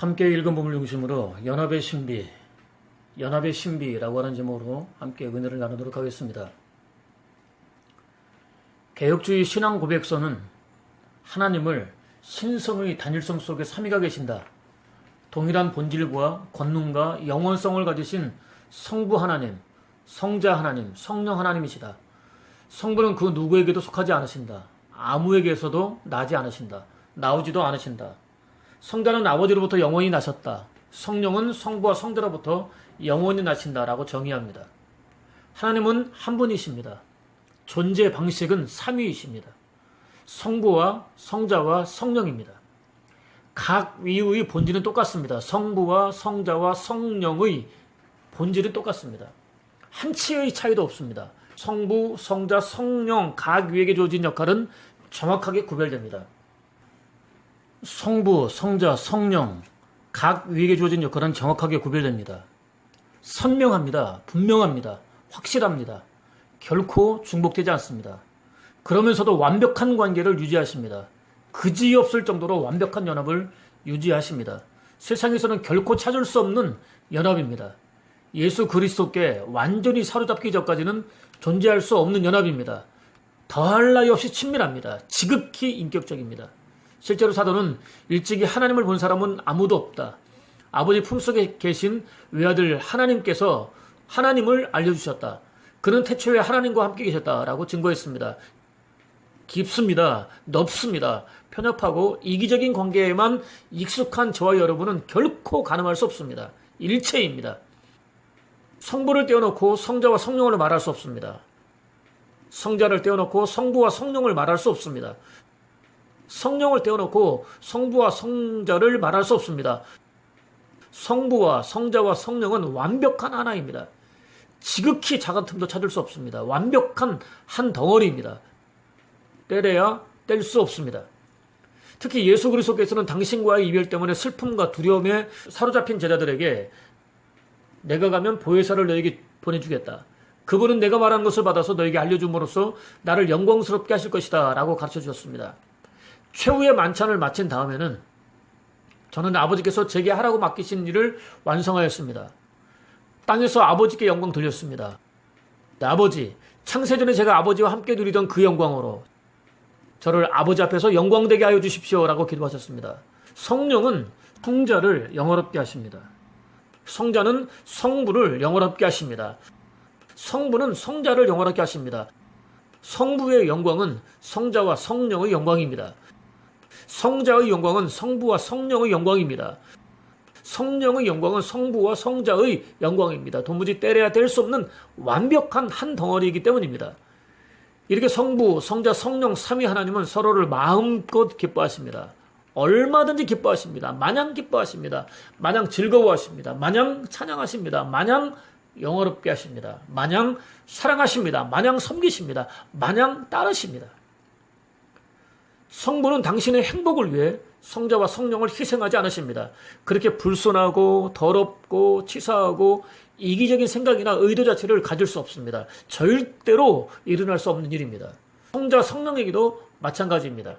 함께 읽은 본을 중심으로 연합의 신비, 연합의 신비라고 하는 제목으로 함께 은혜를 나누도록 하겠습니다. 개혁주의 신앙 고백서는 하나님을 신성의 단일성 속에 삼위가 계신다. 동일한 본질과 권능과 영원성을 가지신 성부 하나님, 성자 하나님, 성령 하나님이시다. 성부는 그 누구에게도 속하지 않으신다. 아무에게서도 나지 않으신다. 나오지도 않으신다. 성자는 아버지로부터 영원히 나셨다. 성령은 성부와 성자로부터 영원히 나신다라고 정의합니다. 하나님은 한 분이십니다. 존재 방식은 삼위이십니다. 성부와 성자와 성령입니다. 각 위의 본질은 똑같습니다. 성부와 성자와 성령의 본질은 똑같습니다. 한치의 차이도 없습니다. 성부, 성자, 성령 각 위에게 주어진 역할은 정확하게 구별됩니다. 성부, 성자, 성령 각 위에게 주어진 역할은 정확하게 구별됩니다. 선명합니다. 분명합니다. 확실합니다. 결코 중복되지 않습니다. 그러면서도 완벽한 관계를 유지하십니다. 그지없을 정도로 완벽한 연합을 유지하십니다. 세상에서는 결코 찾을 수 없는 연합입니다. 예수 그리스도께 완전히 사로잡기 전까지는 존재할 수 없는 연합입니다. 더할 나위 없이 친밀합니다. 지극히 인격적입니다. 실제로 사도는 일찍이 하나님을 본 사람은 아무도 없다. 아버지 품속에 계신 외아들 하나님께서 하나님을 알려주셨다. 그는 태초에 하나님과 함께 계셨다라고 증거했습니다. 깊습니다. 넓습니다. 편협하고 이기적인 관계에만 익숙한 저와 여러분은 결코 가늠할 수 없습니다. 일체입니다. 성부를 떼어놓고 성자와 성령을 말할 수 없습니다. 성자를 떼어놓고 성부와 성령을 말할 수 없습니다. 성령을 떼어놓고 성부와 성자를 말할 수 없습니다. 성부와 성자와 성령은 완벽한 하나입니다. 지극히 작은 틈도 찾을 수 없습니다. 완벽한 한 덩어리입니다. 때려야 뗄 수 없습니다. 특히 예수 그리스도께서는 당신과의 이별 때문에 슬픔과 두려움에 사로잡힌 제자들에게 내가 가면 보혜사를 너에게 보내주겠다. 그분은 내가 말한 것을 받아서 너에게 알려줌으로써 나를 영광스럽게 하실 것이다. 라고 가르쳐 주셨습니다. 최후의 만찬을 마친 다음에는 저는 아버지께서 제게 하라고 맡기신 일을 완성하였습니다. 땅에서 아버지께 영광 돌렸습니다. 네, 아버지, 창세전에 제가 아버지와 함께 누리던 그 영광으로 저를 아버지 앞에서 영광되게 하여 주십시오라고 기도하셨습니다. 성령은 성자를 영어롭게 하십니다. 성자는 성부를 영어롭게 하십니다. 성부는 성자를 영어롭게 하십니다. 성부의 영광은 성자와 성령의 영광입니다. 성자의 영광은 성부와 성령의 영광입니다. 성령의 영광은 성부와 성자의 영광입니다. 도무지 때려야 뗄 수 없는 완벽한 한 덩어리이기 때문입니다. 이렇게 성부, 성자, 성령, 삼위 하나님은 서로를 마음껏 기뻐하십니다. 얼마든지 기뻐하십니다. 마냥 기뻐하십니다. 마냥 즐거워하십니다. 마냥 찬양하십니다. 마냥 영어롭게 하십니다. 마냥 사랑하십니다. 마냥 섬기십니다. 마냥 따르십니다. 성부는 당신의 행복을 위해 성자와 성령을 희생하지 않으십니다. 그렇게 불순하고 더럽고 치사하고 이기적인 생각이나 의도 자체를 가질 수 없습니다. 절대로 일어날 수 없는 일입니다. 성자 성령에게도 마찬가지입니다.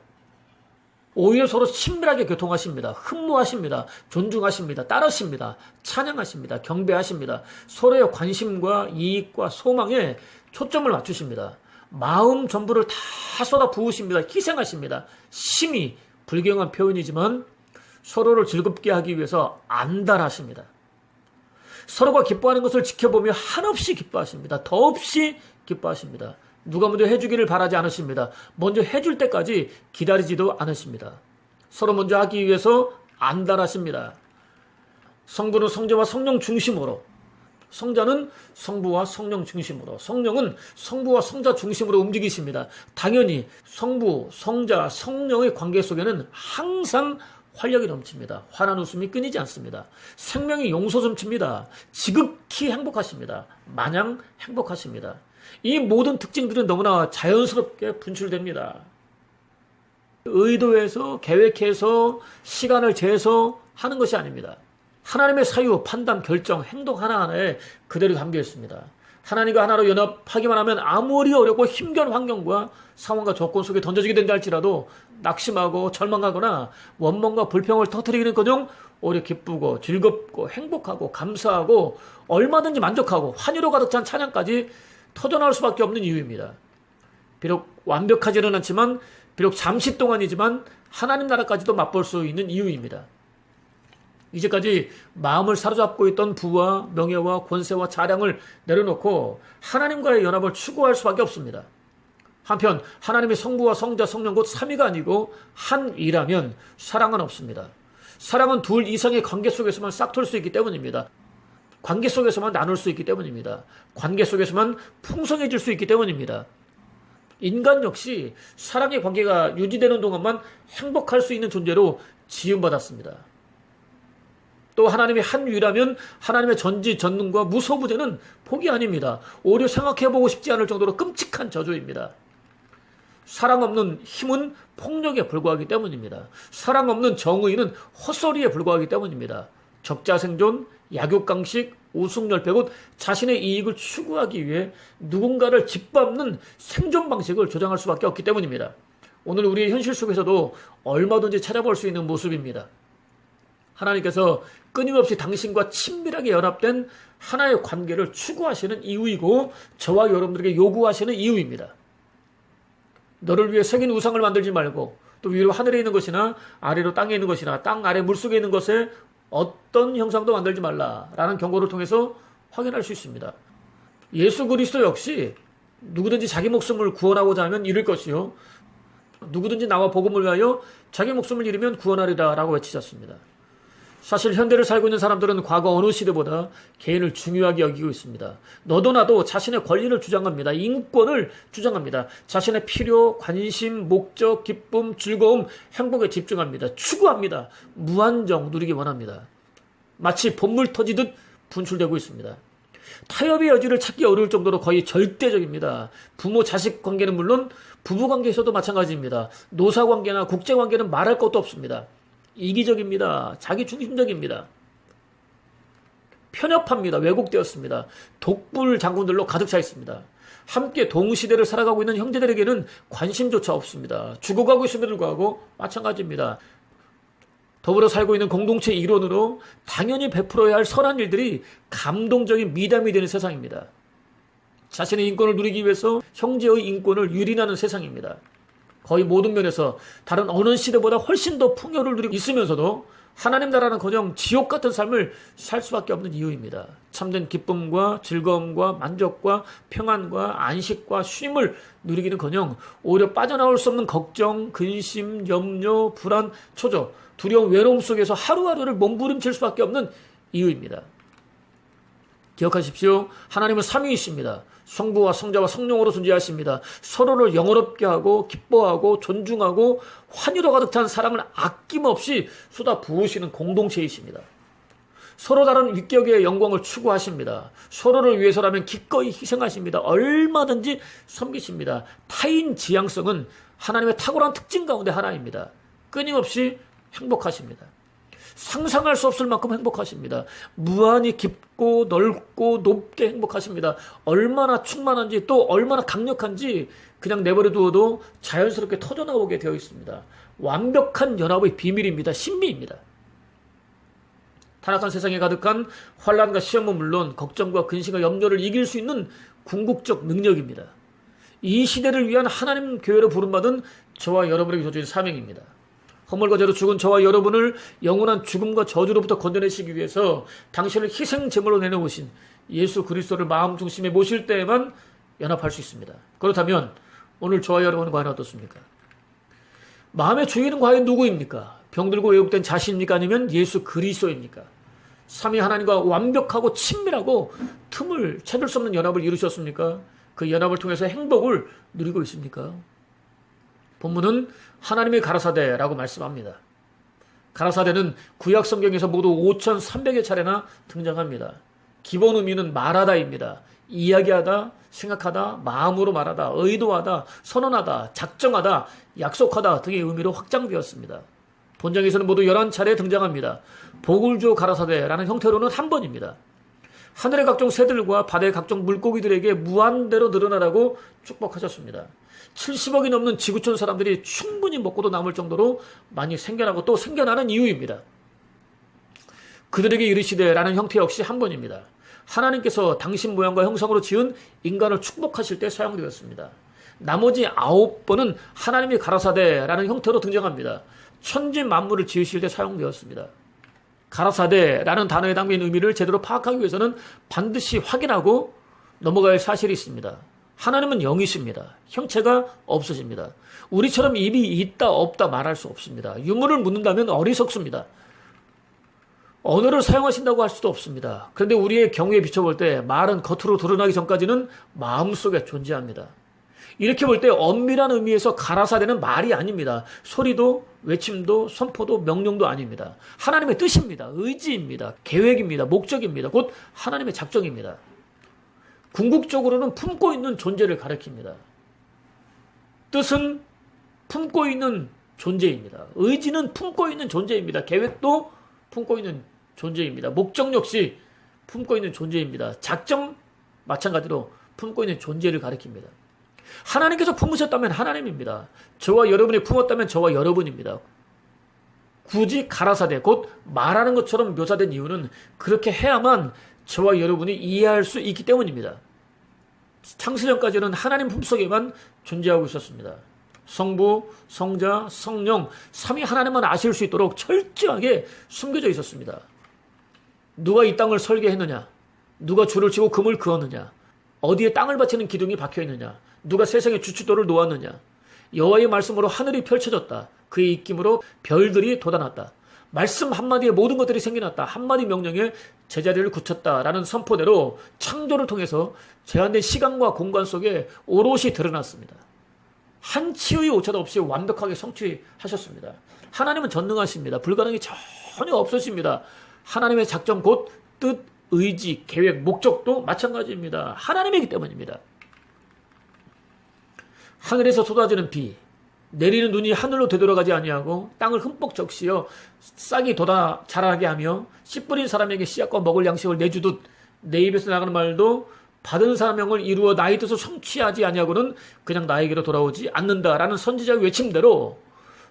오히려 서로 친밀하게 교통하십니다. 흠모하십니다. 존중하십니다. 따르십니다. 찬양하십니다. 경배하십니다. 서로의 관심과 이익과 소망에 초점을 맞추십니다. 마음 전부를 다 쏟아 부으십니다. 희생하십니다. 심히 불경한 표현이지만 서로를 즐겁게 하기 위해서 안달하십니다. 서로가 기뻐하는 것을 지켜보며 한없이 기뻐하십니다. 더없이 기뻐하십니다. 누가 먼저 해주기를 바라지 않으십니다. 먼저 해줄 때까지 기다리지도 않으십니다. 서로 먼저 하기 위해서 안달하십니다. 성부는 성자와 성령 중심으로, 성자는 성부와 성령 중심으로, 성령은 성부와 성자 중심으로 움직이십니다. 당연히 성부, 성자, 성령의 관계 속에는 항상 활력이 넘칩니다. 환한 웃음이 끊이지 않습니다. 생명이 용서 넘칩니다. 지극히 행복하십니다. 마냥 행복하십니다. 이 모든 특징들은 너무나 자연스럽게 분출됩니다. 의도해서 계획해서 시간을 재서 하는 것이 아닙니다. 하나님의 사유, 판단, 결정, 행동 하나하나에 그대로 담겨 있습니다. 하나님과 하나로 연합하기만 하면 아무리 어렵고 힘겨운 환경과 상황과 조건 속에 던져지게 된다 할지라도 낙심하고 절망하거나 원망과 불평을 터뜨리기는 커녕 오히려 기쁘고 즐겁고 행복하고 감사하고 얼마든지 만족하고 환희로 가득 찬 찬양까지 터져나올 수밖에 없는 이유입니다. 비록 완벽하지는 않지만 비록 잠시 동안이지만 하나님 나라까지도 맛볼 수 있는 이유입니다. 이제까지 마음을 사로잡고 있던 부와 명예와 권세와 자량을 내려놓고 하나님과의 연합을 추구할 수밖에 없습니다. 한편 하나님의 성부와 성자 성령 곧 삼위가 아니고 한이라면 사랑은 없습니다. 사랑은 둘 이상의 관계 속에서만 싹틀 수 있기 때문입니다. 관계 속에서만 나눌 수 있기 때문입니다. 관계 속에서만 풍성해질 수 있기 때문입니다. 인간 역시 사랑의 관계가 유지되는 동안만 행복할 수 있는 존재로 지음받았습니다. 또 하나님의 한 위라면 하나님의 전지 전능과 무소부재는 복이 아닙니다. 오히려 생각해보고 싶지 않을 정도로 끔찍한 저주입니다. 사랑 없는 힘은 폭력에 불과하기 때문입니다. 사랑 없는 정의는 헛소리에 불과하기 때문입니다. 적자생존, 약육강식, 우승열패 곧 자신의 이익을 추구하기 위해 누군가를 짓밟는 생존 방식을 조장할 수밖에 없기 때문입니다. 오늘 우리의 현실 속에서도 얼마든지 찾아볼 수 있는 모습입니다. 하나님께서 끊임없이 당신과 친밀하게 연합된 하나의 관계를 추구하시는 이유이고 저와 여러분들에게 요구하시는 이유입니다. 너를 위해 생긴 우상을 만들지 말고 또 위로 하늘에 있는 것이나 아래로 땅에 있는 것이나 땅 아래 물속에 있는 것에 어떤 형상도 만들지 말라라는 경고를 통해서 확인할 수 있습니다. 예수 그리스도 역시 누구든지 자기 목숨을 구원하고자 하면 잃을 것이요 누구든지 나와 복음을 위하여 자기 목숨을 잃으면 구원하리라라고 외치셨습니다. 사실 현대를 살고 있는 사람들은 과거 어느 시대보다 개인을 중요하게 여기고 있습니다. 너도 나도 자신의 권리를 주장합니다. 인권을 주장합니다. 자신의 필요, 관심, 목적, 기쁨, 즐거움, 행복에 집중합니다. 추구합니다. 무한정 누리기 원합니다. 마치 본물 터지듯 분출되고 있습니다. 타협의 여지를 찾기 어려울 정도로 거의 절대적입니다. 부모 자식 관계는 물론 부부 관계에서도 마찬가지입니다. 노사 관계나 국제 관계는 말할 것도 없습니다. 이기적입니다. 자기 중심적입니다. 편협합니다. 왜곡되었습니다. 독불 장군들로 가득 차 있습니다. 함께 동시대를 살아가고 있는 형제들에게는 관심조차 없습니다. 죽어가고 있음에도 불구하고 마찬가지입니다. 더불어 살고 있는 공동체 일원으로 당연히 베풀어야 할 선한 일들이 감동적인 미담이 되는 세상입니다. 자신의 인권을 누리기 위해서 형제의 인권을 유린하는 세상입니다. 거의 모든 면에서 다른 어느 시대보다 훨씬 더 풍요를 누리고 있으면서도 하나님 나라는 그냥 지옥 같은 삶을 살 수밖에 없는 이유입니다. 참된 기쁨과 즐거움과 만족과 평안과 안식과 쉼을 누리기는 커녕 오히려 빠져나올 수 없는 걱정, 근심, 염려, 불안, 초조, 두려움, 외로움 속에서 하루하루를 몸부림칠 수밖에 없는 이유입니다. 기억하십시오. 하나님은 삼위이십니다. 성부와 성자와 성령으로 존재하십니다. 서로를 영어롭게 하고 기뻐하고 존중하고 환희로 가득 찬 사랑을 아낌없이 쏟아 부으시는 공동체이십니다. 서로 다른 위격의 영광을 추구하십니다. 서로를 위해서라면 기꺼이 희생하십니다. 얼마든지 섬기십니다. 타인 지향성은 하나님의 탁월한 특징 가운데 하나입니다. 끊임없이 행복하십니다. 상상할 수 없을 만큼 행복하십니다. 무한히 깊고 넓고 높게 행복하십니다. 얼마나 충만한지 또 얼마나 강력한지 그냥 내버려 두어도 자연스럽게 터져나오게 되어 있습니다. 완벽한 연합의 비밀입니다. 신비입니다. 타락한 세상에 가득한 환란과 시험은 물론 걱정과 근심과 염려를 이길 수 있는 궁극적 능력입니다. 이 시대를 위한 하나님 교회로 부름받은 저와 여러분에게 주어진 사명입니다. 허물과 죄로 죽은 저와 여러분을 영원한 죽음과 저주로부터 건져내시기 위해서 당신을 희생 제물로 내놓으신 예수 그리스도를 마음 중심에 모실 때에만 연합할 수 있습니다. 그렇다면 오늘 저와 여러분은 과연 어떻습니까? 마음의 주인은 과연 누구입니까? 병들고 왜곡된 자신입니까? 아니면 예수 그리스도입니까? 삼위 하나님과 완벽하고 친밀하고 틈을 찾을 수 없는 연합을 이루셨습니까? 그 연합을 통해서 행복을 누리고 있습니까? 본문은 하나님의 가라사대라고 말씀합니다. 가라사대는 구약 성경에서 모두 5,300여 차례나 등장합니다. 기본 의미는 말하다입니다. 이야기하다, 생각하다, 마음으로 말하다, 의도하다, 선언하다, 작정하다, 약속하다 등의 의미로 확장되었습니다. 본장에서는 모두 11차례 등장합니다. 주 가라사대라는 형태로는 한 번입니다. 하늘의 각종 새들과 바다의 각종 물고기들에게 무한대로 늘어나라고 축복하셨습니다. 70억이 넘는 지구촌 사람들이 충분히 먹고도 남을 정도로 많이 생겨나고 또 생겨나는 이유입니다. 그들에게 이르시되 라는 형태 역시 한 번입니다. 하나님께서 당신 모양과 형상으로 지은 인간을 축복하실 때 사용되었습니다. 나머지 아홉 번은 하나님이 가라사대라는 형태로 등장합니다. 천지 만물을 지으실 때 사용되었습니다. 가라사대라는 단어에 담긴 의미를 제대로 파악하기 위해서는 반드시 확인하고 넘어갈 사실이 있습니다. 하나님은 영이십니다. 형체가 없으십니다. 우리처럼 입이 있다 없다 말할 수 없습니다. 유물을 묻는다면 어리석습니다. 언어를 사용하신다고 할 수도 없습니다. 그런데 우리의 경우에 비춰볼 때 말은 겉으로 드러나기 전까지는 마음속에 존재합니다. 이렇게 볼 때 엄밀한 의미에서 가라사대는 말이 아닙니다. 소리도 외침도 선포도 명령도 아닙니다. 하나님의 뜻입니다. 의지입니다. 계획입니다. 목적입니다. 곧 하나님의 작정입니다. 궁극적으로는 품고 있는 존재를 가리킵니다. 뜻은 품고 있는 존재입니다. 의지는 품고 있는 존재입니다. 계획도 품고 있는 존재입니다. 목적 역시 품고 있는 존재입니다. 작정 마찬가지로 품고 있는 존재를 가리킵니다. 하나님께서 품으셨다면 하나님입니다. 저와 여러분이 품었다면 저와 여러분입니다. 굳이 가라사대 곧 말하는 것처럼 묘사된 이유는 그렇게 해야만 저와 여러분이 이해할 수 있기 때문입니다. 창세전까지는 하나님 품속에만 존재하고 있었습니다. 성부, 성자, 성령, 삼위 하나님만 아실 수 있도록 철저하게 숨겨져 있었습니다. 누가 이 땅을 설계했느냐? 누가 줄을 치고 금을 그었느냐? 어디에 땅을 바치는 기둥이 박혀 있느냐? 누가 세상의 주춧돌을 놓았느냐? 여호와의 말씀으로 하늘이 펼쳐졌다. 그의 입김으로 별들이 돋아났다. 말씀 한마디에 모든 것들이 생겨났다. 한마디 명령에 제자리를 굳혔다라는 선포대로 창조를 통해서 제한된 시간과 공간 속에 오롯이 드러났습니다. 한 치의 오차도 없이 완벽하게 성취하셨습니다. 하나님은 전능하십니다. 불가능이 전혀 없으십니다. 하나님의 작정 곧 뜻, 의지, 계획, 목적도 마찬가지입니다. 하나님이기 때문입니다. 하늘에서 쏟아지는 비, 내리는 눈이 하늘로 되돌아가지 아니하고 땅을 흠뻑 적시어 싹이 돋아 자라게 하며 씨 뿌린 사람에게 씨앗과 먹을 양식을 내주듯 내 입에서 나가는 말도 받은 사명을 이루어 나의 뜻을 성취하지 아니하고는 그냥 나에게로 돌아오지 않는다라는 선지자의 외침대로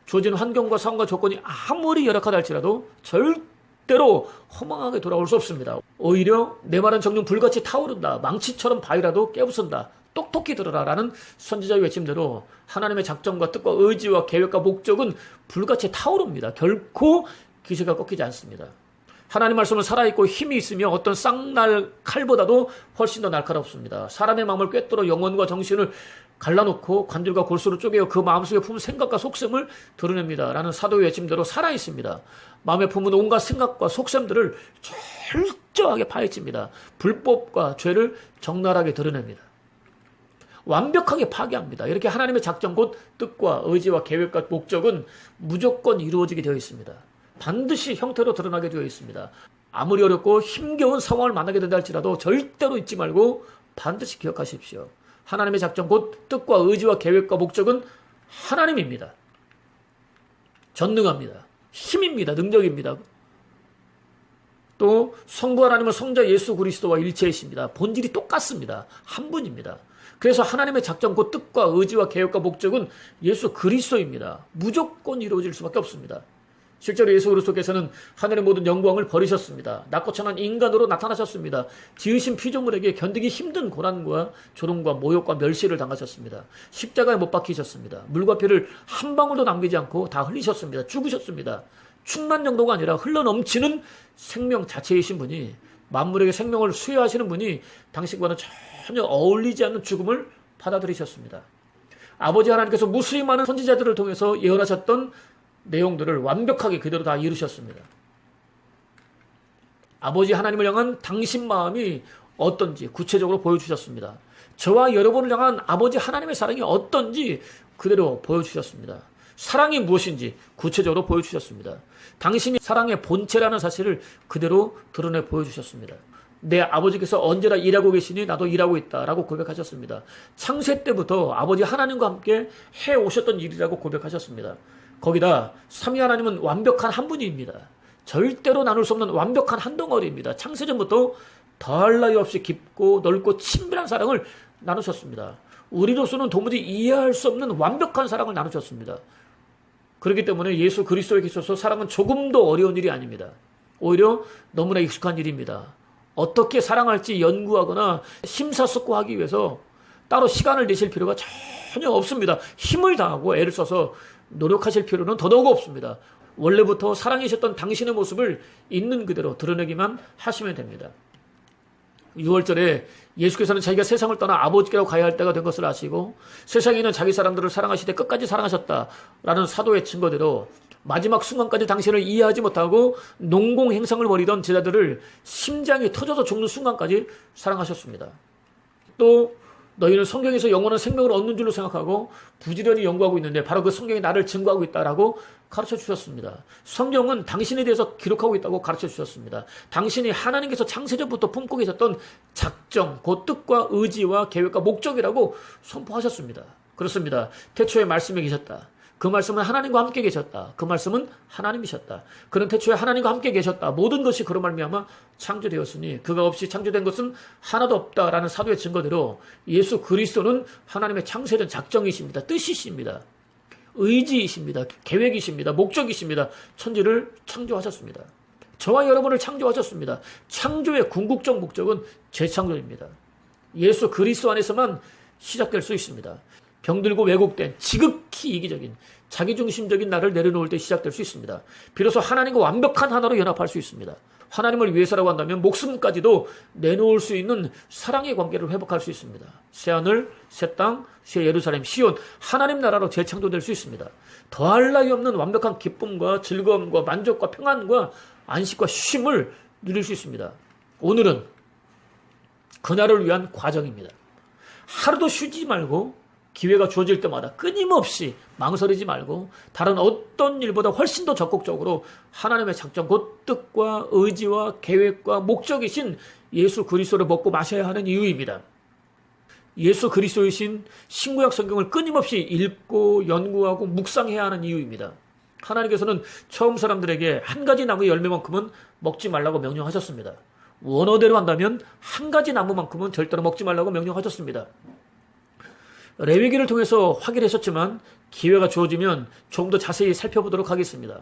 주어진 환경과 상황과 조건이 아무리 열악하다 할지라도 절대로 허망하게 돌아올 수 없습니다. 오히려 내 말은 정녕 불같이 타오른다. 망치처럼 바위라도 깨부순다. 똑똑히 들어라라는 선지자의 외침대로 하나님의 작정과 뜻과 의지와 계획과 목적은 불같이 타오릅니다. 결코 기세가 꺾이지 않습니다. 하나님 말씀은 살아있고 힘이 있으며 어떤 쌍날 칼보다도 훨씬 더 날카롭습니다. 사람의 마음을 꿰뚫어 영혼과 정신을 갈라놓고 관절과 골수를 쪼개어 그 마음속에 품은 생각과 속셈을 드러냅니다. 라는 사도의 외침대로 살아있습니다. 마음에 품은 온갖 생각과 속셈들을 철저하게 파헤칩니다. 불법과 죄를 적나라하게 드러냅니다. 완벽하게 파괴합니다. 이렇게 하나님의 작정 곧 뜻과 의지와 계획과 목적은 무조건 이루어지게 되어 있습니다. 반드시 형태로 드러나게 되어 있습니다. 아무리 어렵고 힘겨운 상황을 만나게 된다 할지라도 절대로 잊지 말고 반드시 기억하십시오. 하나님의 작정 곧 뜻과 의지와 계획과 목적은 하나님입니다. 전능합니다. 힘입니다. 능력입니다. 또 성부 하나님은 성자 예수 그리스도와 일체이십니다. 본질이 똑같습니다. 한 분입니다. 그래서 하나님의 작정 곧 뜻과 의지와 계획과 목적은 예수 그리스도입니다. 무조건 이루어질 수밖에 없습니다. 실제로 예수 그리스도께서는 하늘의 모든 영광을 버리셨습니다. 낮고 천한 인간으로 나타나셨습니다. 지으신 피조물에게 견디기 힘든 고난과 조롱과 모욕과 멸시를 당하셨습니다. 십자가에 못 박히셨습니다. 물과 피를 한 방울도 남기지 않고 다 흘리셨습니다. 죽으셨습니다. 충만 정도가 아니라 흘러넘치는 생명 자체이신 분이 만물에게 생명을 수여하시는 분이 당신과는 전혀 어울리지 않는 죽음을 받아들이셨습니다. 아버지 하나님께서 무수히 많은 선지자들을 통해서 예언하셨던 내용들을 완벽하게 그대로 다 이루셨습니다. 아버지 하나님을 향한 당신 마음이 어떤지 구체적으로 보여주셨습니다. 저와 여러분을 향한 아버지 하나님의 사랑이 어떤지 그대로 보여주셨습니다. 사랑이 무엇인지 구체적으로 보여주셨습니다. 당신이 사랑의 본체라는 사실을 그대로 드러내 보여주셨습니다. 내 아버지께서 언제나 일하고 계시니 나도 일하고 있다라고 고백하셨습니다. 창세 때부터 아버지 하나님과 함께 해 오셨던 일이라고 고백하셨습니다. 거기다 삼위 하나님은 완벽한 한 분입니다. 절대로 나눌 수 없는 완벽한 한 덩어리입니다. 창세전부터 더할 나위 없이 깊고 넓고 친밀한 사랑을 나누셨습니다. 우리로서는 도무지 이해할 수 없는 완벽한 사랑을 나누셨습니다. 그렇기 때문에 예수 그리스도에 있어서 사랑은 조금도 어려운 일이 아닙니다. 오히려 너무나 익숙한 일입니다. 어떻게 사랑할지 연구하거나 심사숙고하기 위해서 따로 시간을 내실 필요가 전혀 없습니다. 힘을 다하고 애를 써서 노력하실 필요는 더더욱 없습니다. 원래부터 사랑이셨던 당신의 모습을 있는 그대로 드러내기만 하시면 됩니다. 6월절에 예수께서는 자기가 세상을 떠나 아버지께로 가야 할 때가 된 것을 아시고 세상에 있는 자기 사람들을 사랑하시되 끝까지 사랑하셨다라는 사도의 증거대로 마지막 순간까지 당신을 이해하지 못하고 농공 행성을 벌이던 제자들을 심장이 터져서 죽는 순간까지 사랑하셨습니다. 또 너희는 성경에서 영원한 생명을 얻는 줄로 생각하고 부지런히 연구하고 있는데 바로 그 성경이 나를 증거하고 있다라고 가르쳐 주셨습니다. 성경은 당신에 대해서 기록하고 있다고 가르쳐 주셨습니다. 당신이 하나님께서 창세전부터 품고 계셨던 작정, 그 뜻과 의지와 계획과 목적이라고 선포하셨습니다. 그렇습니다. 태초에 말씀에 계셨다. 그 말씀은 하나님과 함께 계셨다. 그 말씀은 하나님이셨다. 그는 태초에 하나님과 함께 계셨다. 모든 것이 그런 말미암아 창조되었으니 그가 없이 창조된 것은 하나도 없다라는 사도의 증거대로 예수 그리스도는 하나님의 창세전 작정이십니다. 뜻이십니다. 의지이십니다. 계획이십니다. 목적이십니다. 천지를 창조하셨습니다. 저와 여러분을 창조하셨습니다. 창조의 궁극적 목적은 재창조입니다. 예수 그리스도 안에서만 시작될 수 있습니다. 병들고 왜곡된 지극히 이기적인 자기중심적인 나를 내려놓을 때 시작될 수 있습니다. 비로소 하나님과 완벽한 하나로 연합할 수 있습니다. 하나님을 위해서라고 한다면 목숨까지도 내놓을 수 있는 사랑의 관계를 회복할 수 있습니다. 새하늘, 새 땅, 새 예루살렘, 시온, 하나님 나라로 재창조될 수 있습니다. 더할 나위 없는 완벽한 기쁨과 즐거움과 만족과 평안과 안식과 쉼을 누릴 수 있습니다. 오늘은 그날을 위한 과정입니다. 하루도 쉬지 말고 기회가 주어질 때마다 끊임없이 망설이지 말고 다른 어떤 일보다 훨씬 더 적극적으로 하나님의 작정, 곧 뜻과 의지와 계획과 목적이신 예수 그리스도를 먹고 마셔야 하는 이유입니다. 예수 그리스도이신 신구약 성경을 끊임없이 읽고 연구하고 묵상해야 하는 이유입니다. 하나님께서는 처음 사람들에게 한 가지 나무의 열매만큼은 먹지 말라고 명령하셨습니다. 원어대로 한다면 한 가지 나무만큼은 절대로 먹지 말라고 명령하셨습니다. 레위기를 통해서 확인하셨지만 기회가 주어지면 좀더 자세히 살펴보도록 하겠습니다.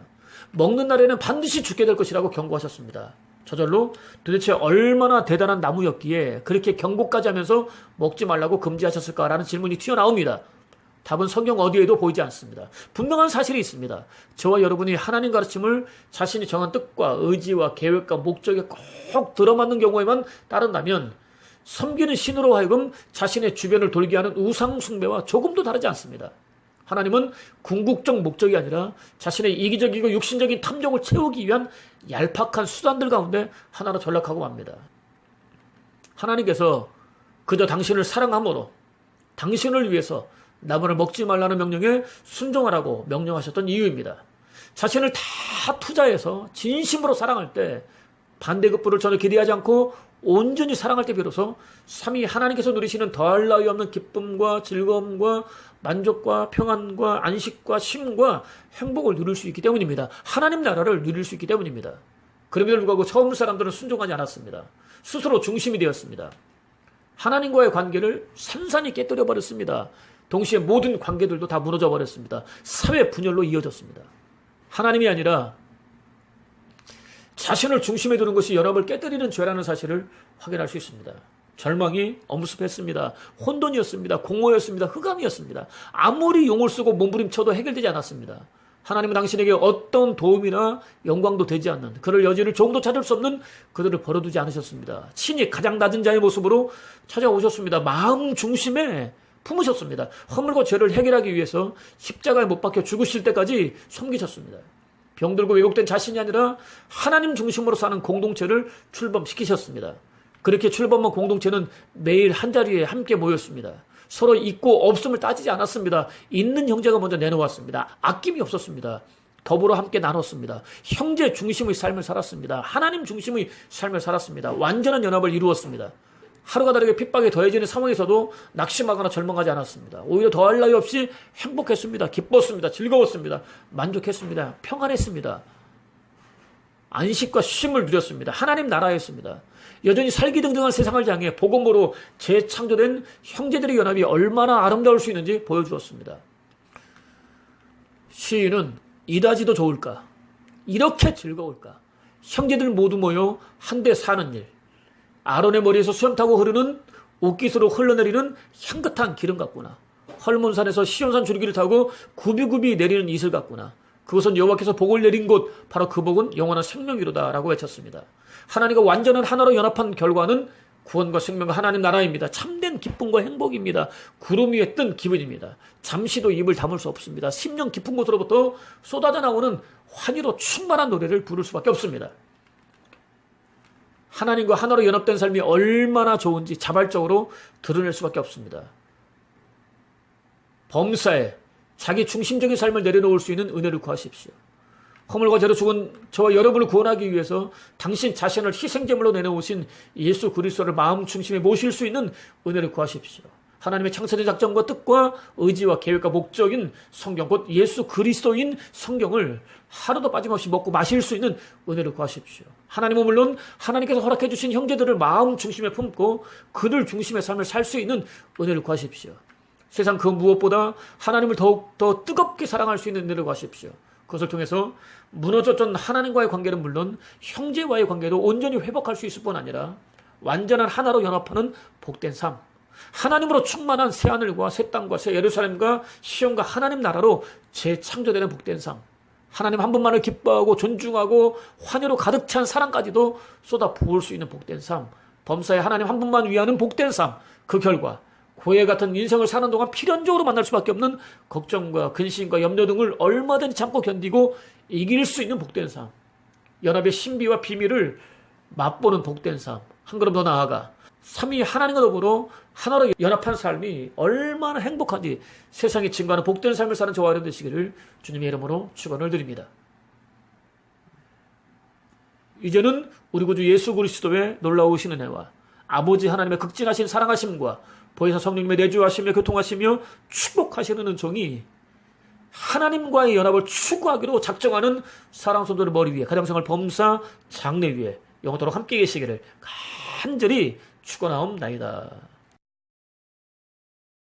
먹는 날에는 반드시 죽게 될 것이라고 경고하셨습니다. 저절로 도대체 얼마나 대단한 나무였기에 그렇게 경고까지 하면서 먹지 말라고 금지하셨을까라는 질문이 튀어나옵니다. 답은 성경 어디에도 보이지 않습니다. 분명한 사실이 있습니다. 저와 여러분이 하나님 가르침을 자신이 정한 뜻과 의지와 계획과 목적에 꼭 들어맞는 경우에만 따른다면 섬기는 신으로 하여금 자신의 주변을 돌게 하는 우상 숭배와 조금도 다르지 않습니다. 하나님은 궁극적 목적이 아니라 자신의 이기적이고 육신적인 탐욕을 채우기 위한 얄팍한 수단들 가운데 하나로 전락하고 맙니다. 하나님께서 그저 당신을 사랑함으로 당신을 위해서 나무를 먹지 말라는 명령에 순종하라고 명령하셨던 이유입니다. 자신을 다 투자해서 진심으로 사랑할 때 반대급부를 전혀 기대하지 않고 온전히 사랑할 때 비로소 삼위 하나님께서 누리시는 더할 나위 없는 기쁨과 즐거움과 만족과 평안과 안식과 쉼과 행복을 누릴 수 있기 때문입니다. 하나님 나라를 누릴 수 있기 때문입니다. 그럼에도 불구하고 처음 사람들은 순종하지 않았습니다. 스스로 중심이 되었습니다. 하나님과의 관계를 산산이 깨뜨려 버렸습니다. 동시에 모든 관계들도 다 무너져 버렸습니다. 사회 분열로 이어졌습니다. 하나님이 아니라 자신을 중심에 두는 것이 연합을 깨뜨리는 죄라는 사실을 확인할 수 있습니다. 절망이 엄습했습니다. 혼돈이었습니다. 공허였습니다. 흑암이었습니다. 아무리 용을 쓰고 몸부림쳐도 해결되지 않았습니다. 하나님은 당신에게 어떤 도움이나 영광도 되지 않는 그를 여지를 조금도 찾을 수 없는 그들을 벌어두지 않으셨습니다. 친히 가장 낮은 자의 모습으로 찾아오셨습니다. 마음 중심에 품으셨습니다. 허물과 죄를 해결하기 위해서 십자가에 못 박혀 죽으실 때까지 섬기셨습니다. 병들고 왜곡된 자신이 아니라 하나님 중심으로 사는 공동체를 출범시키셨습니다. 그렇게 출범한 공동체는 매일 한 자리에 함께 모였습니다. 서로 있고 없음을 따지지 않았습니다. 있는 형제가 먼저 내놓았습니다. 아낌이 없었습니다. 더불어 함께 나눴습니다. 형제 중심의 삶을 살았습니다. 하나님 중심의 삶을 살았습니다. 완전한 연합을 이루었습니다. 하루가 다르게 핍박에 더해지는 상황에서도 낙심하거나 절망하지 않았습니다. 오히려 더할 나위 없이 행복했습니다. 기뻤습니다. 즐거웠습니다. 만족했습니다. 평안했습니다. 안식과 쉼을 누렸습니다. 하나님 나라였습니다. 여전히 살기 등등한 세상을 향해 복음으로 재창조된 형제들의 연합이 얼마나 아름다울 수 있는지 보여주었습니다. 시인은 이다지도 좋을까? 이렇게 즐거울까? 형제들 모두 모여 한데 사는 일. 아론의 머리에서 수염 타고 흐르는 옷깃으로 흘러내리는 향긋한 기름 같구나. 헐몬산에서 시온산 줄기를 타고 구비구비 내리는 이슬 같구나. 그것은 여호와께서 복을 내린 곳 바로 그 복은 영원한 생명이로다라고 외쳤습니다. 하나님과 완전한 하나로 연합한 결과는 구원과 생명과 하나님 나라입니다. 참된 기쁨과 행복입니다. 구름 위에 뜬 기분입니다. 잠시도 입을 다물 수 없습니다. 심령 깊은 곳으로부터 쏟아져 나오는 환희로 충만한 노래를 부를 수밖에 없습니다. 하나님과 하나로 연합된 삶이 얼마나 좋은지 자발적으로 드러낼 수밖에 없습니다. 범사에 자기 중심적인 삶을 내려놓을 수 있는 은혜를 구하십시오. 허물과 죄로 죽은 저와 여러분을 구원하기 위해서 당신 자신을 희생제물로 내놓으신 예수 그리스도를 마음 중심에 모실 수 있는 은혜를 구하십시오. 하나님의 창세된 작정과 뜻과 의지와 계획과 목적인 성경, 곧 예수 그리스도인 성경을 하루도 빠짐없이 먹고 마실 수 있는 은혜를 구하십시오. 하나님은 물론 하나님께서 허락해 주신 형제들을 마음 중심에 품고 그들 중심의 삶을 살 수 있는 은혜를 구하십시오. 세상 그 무엇보다 하나님을 더욱 더 뜨겁게 사랑할 수 있는 은혜를 구하십시오. 그것을 통해서 무너졌던 하나님과의 관계는 물론 형제와의 관계도 온전히 회복할 수 있을 뿐 아니라 완전한 하나로 연합하는 복된 삶. 하나님으로 충만한 새 하늘과 새 땅과 새 예루살렘과 시온과 하나님 나라로 재창조되는 복된 삶. 하나님 한 분만을 기뻐하고 존중하고 환희로 가득 찬 사랑까지도 쏟아 부을 수 있는 복된 삶. 범사에 하나님 한 분만 위하는 복된 삶. 그 결과 고해 같은 인생을 사는 동안 필연적으로 만날 수밖에 없는 걱정과 근심과 염려 등을 얼마든지 참고 견디고 이길 수 있는 복된 삶. 연합의 신비와 비밀을 맛보는 복된 삶. 한 걸음 더 나아가 삼위 하나님과 더불어 하나로 연합한 삶이 얼마나 행복한지 세상에 증거하는 복된 삶을 사는 저와 여러분 되시기를 주님의 이름으로 축원을 드립니다. 이제는 우리 구주 예수 그리스도의 놀라우신 은혜와 아버지 하나님의 극진하신 사랑하심과 보혜사 성령님의 내주하시며 교통하시며 축복하시는 은총이 하나님과의 연합을 추구하기로 작정하는 사랑 손들의 머리 위에 가정생활 범사 장례 위에 영원토록 함께 계시기를 간절히 축원하옵나이다.